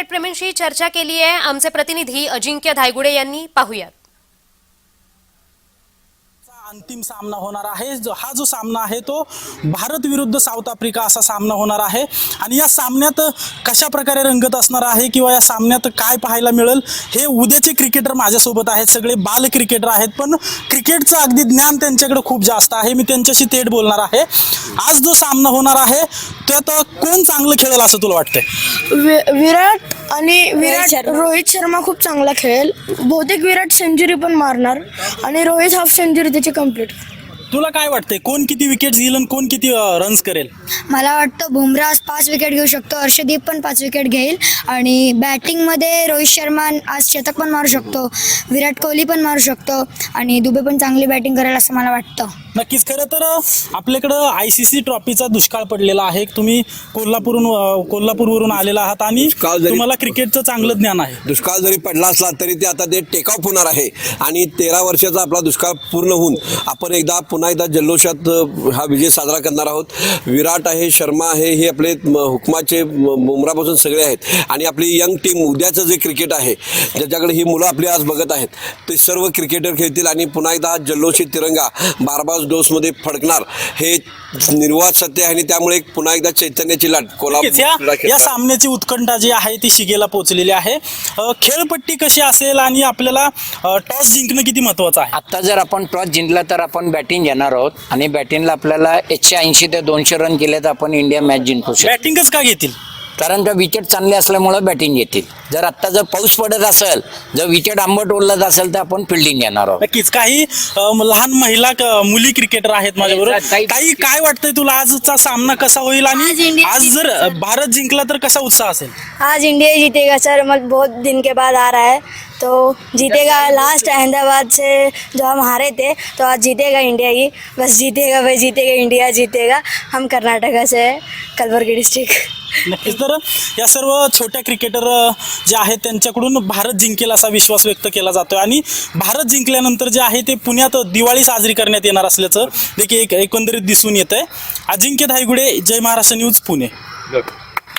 क्रिकेटप्रेमींशी चर्चा केली आहे. आमचे प्रतिनिधी अजिंक्य धायगुडे यांनी पाहूयात. अंतिम सामना होणार आहे. जो हा जो सामना आहे तो भारत विरुद्ध साऊथ आफ्रिका असा सामना होणार आहे. आणि या सामन्यात कशा प्रकारे रंगत असणार आहे किंवा या सामन्यात काय पाहायला मिळेल हे उद्याचे क्रिकेटर माझ्यासोबत आहेत. सगळे बाल क्रिकेटर आहेत पण क्रिकेटचं अगदी ज्ञान त्यांच्याकडे खूप जास्त आहे. मी त्यांच्याशी थेट बोलणार आहे. आज जो सामना होणार आहे त्यात कोण चांगलं खेळेल असं तुला वाटतंय? वि- विराट आणि विराट रोहित शर्मा खूप चांगला खेळेल. बहुतेक विराट सेंचुरी पण मारणार आणि रोहित हाफ सेंचुरी त्याची कंप्लीट तुला काय वाटतंय? कोण किती विकेट घेईल आणि कोण किती रन्स करेल? मला वाटतं बुमराह आज पाच विकेट घेऊ शकतो हर्षदीप पण पाच विकेट घेईल आणि बॅटिंगमध्ये रोहित शर्मा आज शतक पण मारू शकतो विराट कोहली पण मारू शकतो आणि दुबे पण चांगली बॅटिंग करेल असं मला वाटतं. नक्कीच खरं तर आपल्याकडं आय सी सी ट्रॉफीचा दुष्काळ पडलेला आहे. तुम्ही कोल्हापूरहून कोल्हापूरवरून आलेला आहात आणि दुष्काळ जरी- तुम्हाला क्रिकेटचं चांगलं ज्ञान आहे. दुष्काळ जरी पडला असला तरी ते आता ते टेकऑफ होणार आहे. आणि तेरा वर्षाचा आपला दुष्काळ पूर्ण होऊन आपण एकदा पुन्हा एकदा जल्लोषात हा विजय साजरा करणार आहोत. विराट आहे शर्मा आहे हे आपले हुकमाचे म, बुमरापासून सगळे आहेत. आणि आपली यंग टीम उद्याचं जे क्रिकेट आहे ज्याच्याकडे ही मुलं आपली आज बघत आहेत ते सर्व क्रिकेटर खेळतील आणि पुन्हा एकदा जल्लोषी तिरंगा बारबाज डोसमध्ये फडकणार हे निर्वाद सत्य आहे. आणि त्यामुळे एक पुन्हा एकदा चैतन्याची लाट नक्कीच या सामन्याची उत्कंठा जी आहे ती शिगेला पोहोचलेली आहे. खेळपट्टी कशी असेल आणि आपल्याला टॉस जिंकणं किती महत्वाचं आहे? आता जर आपण टॉस जिंकला तर आपण बॅटिंग घेणार आहोत. आणि बॅटिंगला आपल्याला एकशे ऐंशी ते दोनशे रन केले तर आपण इंडिया मॅच जिंकू शकतो. बॅटिंगच का घेतील? कारण त्या विकेट चांगले असल्यामुळे बॅटिंग घेतील जर आता जर पाऊस पडत असेल जर विकेट आंबट ओढलत असेल तर आपण फिल्डिंग घेणार आहोत. नक्कीच. काही लहान महिला क- मुली क्रिकेटर आहेत माझ्याबरोबर. काही- काही काय वाटतंय तुला आजचा सामना कसा होईल? आज आणि इंडिया आज जर भारत जिंकला तर कसा उत्साह असेल? आज इंडिया जीतेगा सर. मतलब बहुत दिन के बाद आ रहा है. तो जीतेगा लास्ट अहमदाबाद से जो हम हारे थे तो आज जीतेगा इंडिया ही. बस जीतेगा भाई जीतेगा इंडिया जीतेगा. हम कर्नाटका से है कलबुर्गी डिस्ट्रिक्ट नक्कीच. तर या सर्व छोट्या क्रिकेटर जे आहेत त्यांच्याकडून भारत जिंकेल असा विश्वास व्यक्त केला जातोय. आणि भारत जिंकल्यानंतर जे आहे ते पुण्यात दिवाळी साजरी करण्यात येणार असल्याचं देखील एक एकंदरीत दिसून येत आहे अजिंक्य धायगुडे जय महाराष्ट्र न्यूज पुणे.